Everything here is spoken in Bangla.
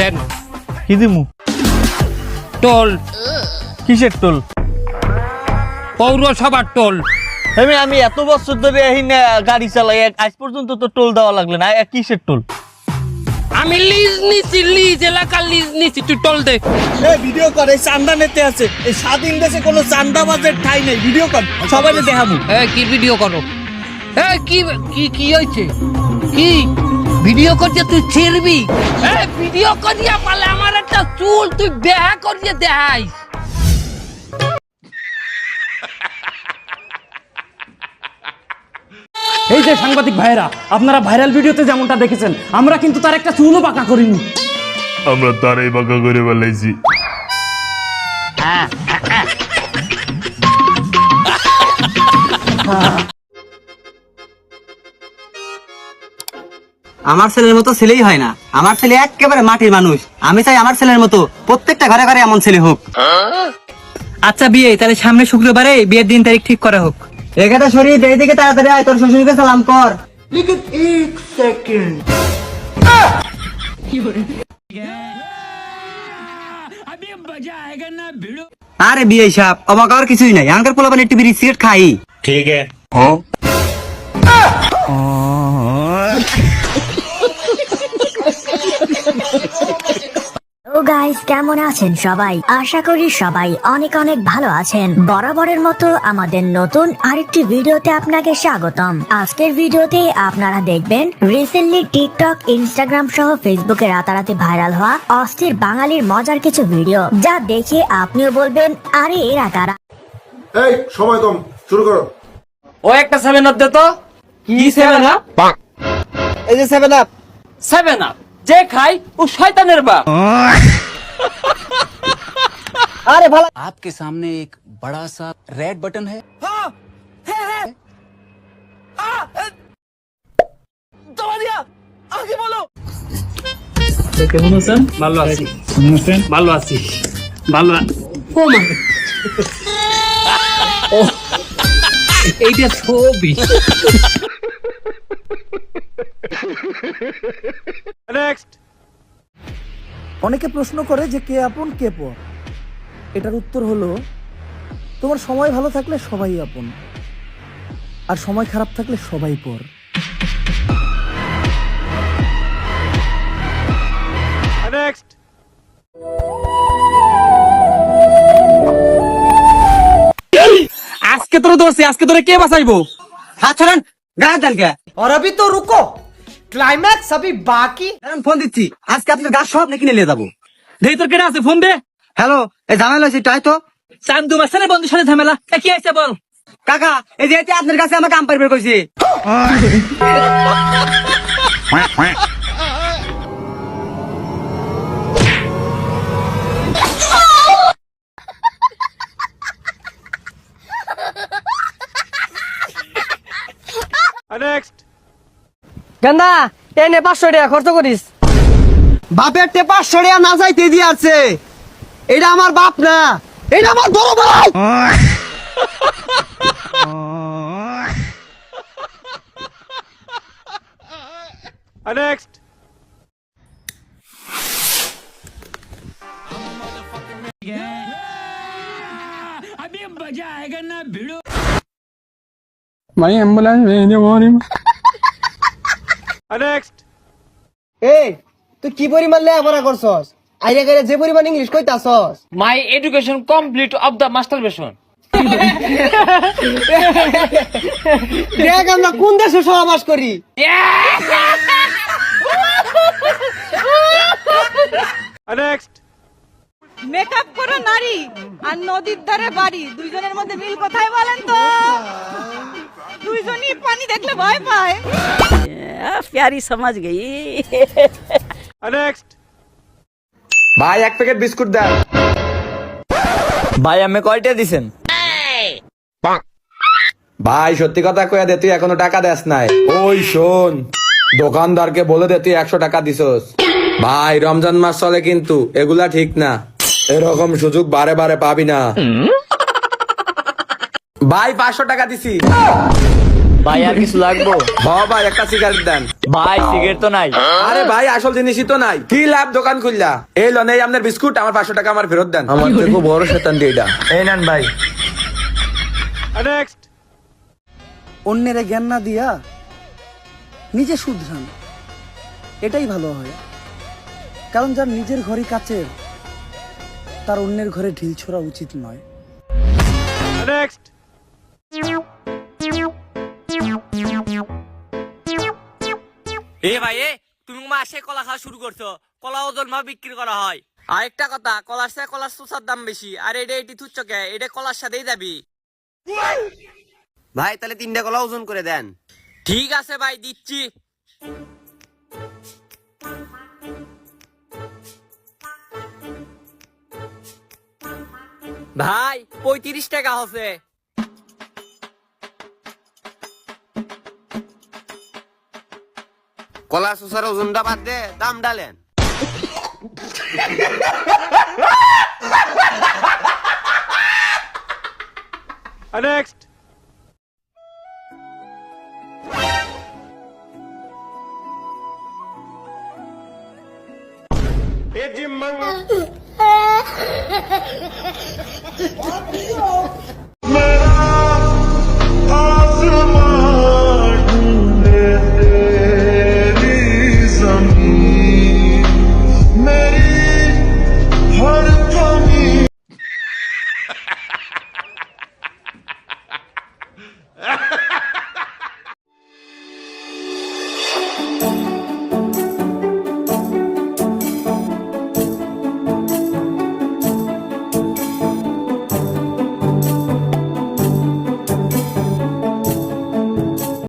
দেন। কি দিমু? টোল। কিসের টোল? পৌরসভার টোল। আমি আমি এত বছর ধরে এই না গাড়ি চালাই আজ পর্যন্ত তো টোল দেওয়া লাগল না। কিসের টোল? আমি লিজ নিছি লিজ এলাকার লিজ নিছি তুই টোল দে। এই ভিডিও কর এই চান্দা নেতে আছে। এই স্বাধীন দেশে কোনো চান্দাবাজের ঠাই নেই। ভিডিও কর সবাই দেখাবো। এ কি ভিডিও করো? এ কি কি কি হইছে কি? ভিডিও করছে তুই ছিড়বি। এ ভিডিও করিয়া পালে আমার একটা চুল তুই বেহা করিয়ে দেখাই। এই যে সাংবাদিক ভাইরা আপনারা ভাইরাল ভিডিওতে যেমনটা দেখেছেন আমরা কিন্তু তার একটা চুলও পাকা করিনি। আমরা তারাই বাঁকা করে বেলাইছি আমার ছেলের মতো ছেলেই হয় না। আমার ছেলে একেবারে মাটির মানুষ। আমি চাই আমার ছেলের মতো প্রত্যেকটা ঘরে ঘরে এমন ছেলে হোক। আচ্ছা বিয়ে তাহলে সামনে শুক্রবারে বিয়ের দিন তারিখ ঠিক করা হোক। এখানে শরীর এই দিকে তাড়াতাড়ি আয় তোর শ্বশুরকে সালাম কর। আরে বিয়ে সাপ অবাক আর কিছুই নাই। আঙ্কার পোলাপানি টিভি সিগারেট খাই। ও গাইস কেমন আছেন সবাই? আশা করি সবাই অনেক অনেক ভালো আছেন। বরাবরের মতো আমাদের নতুন আরেকটি ভিডিওতে আপনাকে স্বাগতম। আজকের ভিডিওতে আপনারা দেখবেন রিসেন্টলি টিকটক ইনস্টাগ্রাম সহ ফেসবুকে রাতারাতি ভাইরাল হওয়া অস্থির বাঙালির মজার কিছু ভিডিও যা দেখে আপনিও বলবেন আরে এরা কারা? এই সময় কম শুরু করো। ও একটা সেভেন আপ দে তো। কি সেভেন আপ এই যে সেভেন আপ সেভেন আপ যে খাই ও শয়তানের বাপ আরে ভালো आपके सामने एक बड़ा सा रेड बटन है কেমন আছেন ভালো আছি ভালো আছি ভালো ও মা এইটা ছবি নেক্সট অনেকে প্রশ্ন করে যে কে আপন কে পর। এটার উত্তর হলো তোমার সময় ভালো থাকলে সবাই আপন আর সময় খারাপ থাকলে সবাই পর। নেক্সট আজকে তোর ধরছি আজকে তোরে কে বাঁচাইবো? হাত ছাড়ান গাছ দালকে অরবি তো রুকো। ক্লাইম্যাক্স আমি বাকি ফোন দিচ্ছি। আজকে আপনার গাছ সব নাকি নিয়ে যাব। দেই তোর কেটে আছে? ফোন দে। হ্যালো এ ঝামেলা হয়েছে তাই তো? চান্দু মাসানে বন্ধুর সাথে ঝামেলা। কি আছে বল? কাকা এই যে আপনার কাছে আমাকে আম্পায়ার বের করছি। গন্দা টেনে পাঁচশো টাকা খরচ করিস। বাপের টেপা সরিয়া না যাইতে দিয়ে আছে এটা আমার বাপ না এটা আমার বড় ভাই। এই তুই কি পরিমাণ লেখাপড়া করছস? আইরে গেলে যে পরিমাণ English কইতাছস। My education complete of the masturbation দেখ আমরা কোন দেশে সহবাস করি। মেকআপ করো নারী আর নদীর ধারে বাড়ি। দুইজনের মধ্যে মিল কোথায় বলেন তো? দুইজনই পানি দেখলে ভয় পায়। প্যারি সমাজ গই ভাই এক প্যাকেট বিস্কুট দেন ভাই আমি কয়টা দিছেন ভাই সত্যি কথা কইয়া দে তুই এখনও টাকা দেস নাই ওই শোন দোকানদারকে বলে দে তুই একশো টাকা দিছস ভাই রমজান মাস চলে কিন্তু এগুলা ঠিক না এরকম সুযোগ বারে বারে পাবি না ভাই পাঁচশো টাকা দিছি ভাই আর কিছু লাগবো? হ ভাই একটা সিগারেট দেন। ভাই সিগারেট তো নাই। আরে ভাই আসল জিনিসই তো নাই। কি লাভ দোকান খুললা? এই লন এই আপনার বিস্কুট আমার পাঁচশো টাকা আমার ফেরত দেন। আমার থেকে বড় শতান দিয়ে এটা। এই নেন ভাই। অন্যের জ্ঞান না দিয়া নিজে শুধরান এটাই ভালো হয়। কারণ যার নিজের ঘরই কাচের তার অন্যের ঘরে ঢিল ছোড়া উচিত নয়। এ ভাই এ তুমি মাসে কলা খাওয়া শুরু করছ। কলা ওজন মা বিক্রি করা হয়। আরেকটা কথা কলার সাথে কলার সুসার দাম বেশি। আর এটা এটি তুচ্ছ কে? এটা কলার সাথেই যাবি। ভাই তাহলে তিনটা কলা ওজন করে দেন। ঠিক আছে ভাই দিচ্ছি। ভাই পঁয়ত্রিশ টাকা হচ্ছে। কলা সুসার ওজনটা বাদ দে দাম ডালেন নেক্সট